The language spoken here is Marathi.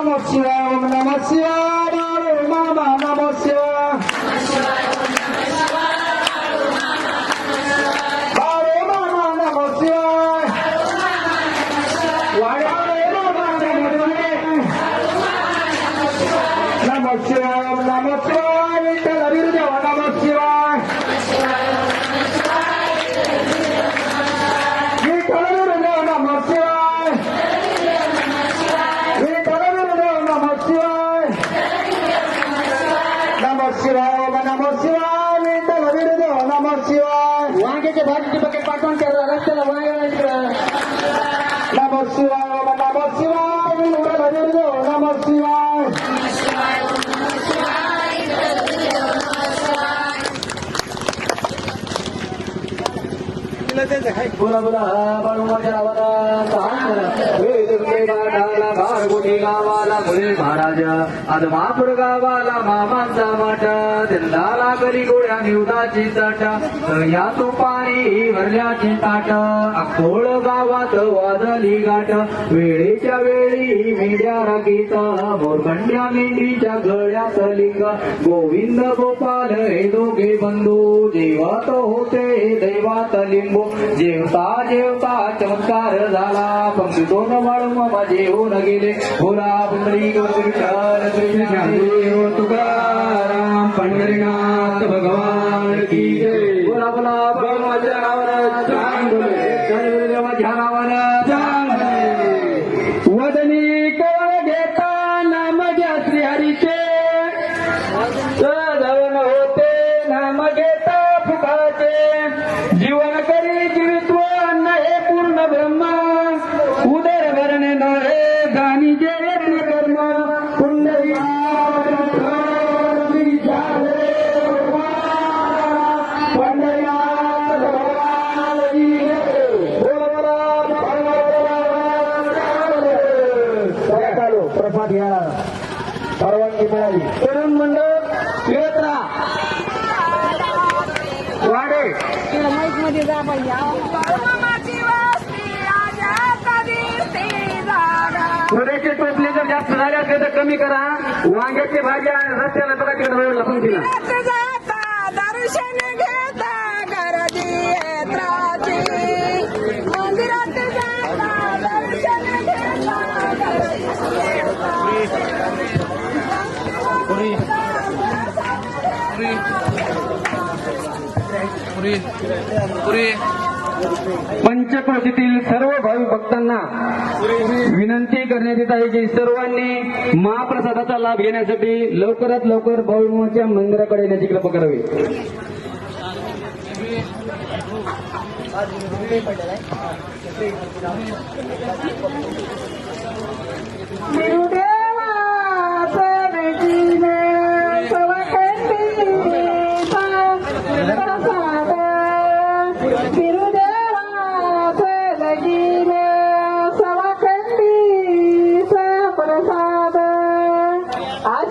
那么喜欢，我们那么喜欢，马路妈妈那么喜欢，马路妈妈那么喜欢，马路妈妈那么喜欢，马路妈妈那么喜欢，那么喜欢，我们那么喜欢，为了你的温柔，那么喜欢。शिवाय वांग्याच्या भाजीचे बकेट पाठवून त्या रस्त्याला वांग्याला इकडं नम शिवाय ओम नम शिवाय विठ्ठल हरिदेव नम शिवाय बोला बोला बाळू माझ्या नावाला सांग वेद गाठाला गारगोटी गावाला मुळे महाराज? आज मापूर गावाला मामांचा वाट दिंडाला करी गोळ्या निवदाची ताट. या तो पाणी भरल्याची ताट. अकोळ गावात वाजली गाठ. वेळेच्या वेळी मेंढ्या रागीचा मोरखंड्या मेंढीच्या गळ्यात लिंग गोविंद गोपाल हे दोघे बंधू. जेवत होते दैवात लिंबू. जेवता जेवता चमत्कार झाला. पंक्ती दोन वाळू मामा जेवून गेले. बोला पुंडलिक विठ्ठल कृष्ण देव तुकाराम पंढरीनाथ भगवान की जय बोला बोला भगवानच्या नावानं ध्यानावर प्रसाद घ्या. परवानगी मिळाली. तरुण मंडळ फिरत राहा वाडे टोपले जर जास्त झाले असले तर कमी करा. वांग्याची भाजी आणि रस्त्याला बघा तिकडे रोडला पंक्तीला जात पंचक्रोशीतील सर्व भावी भक्तांना विनंती करण्यात येत आहे की सर्वांनी महाप्रसादाचा लाभ घेण्यासाठी लवकरात लवकर भाऊच्या मंदिराकडे येण्याची कृपा करावी. Ah,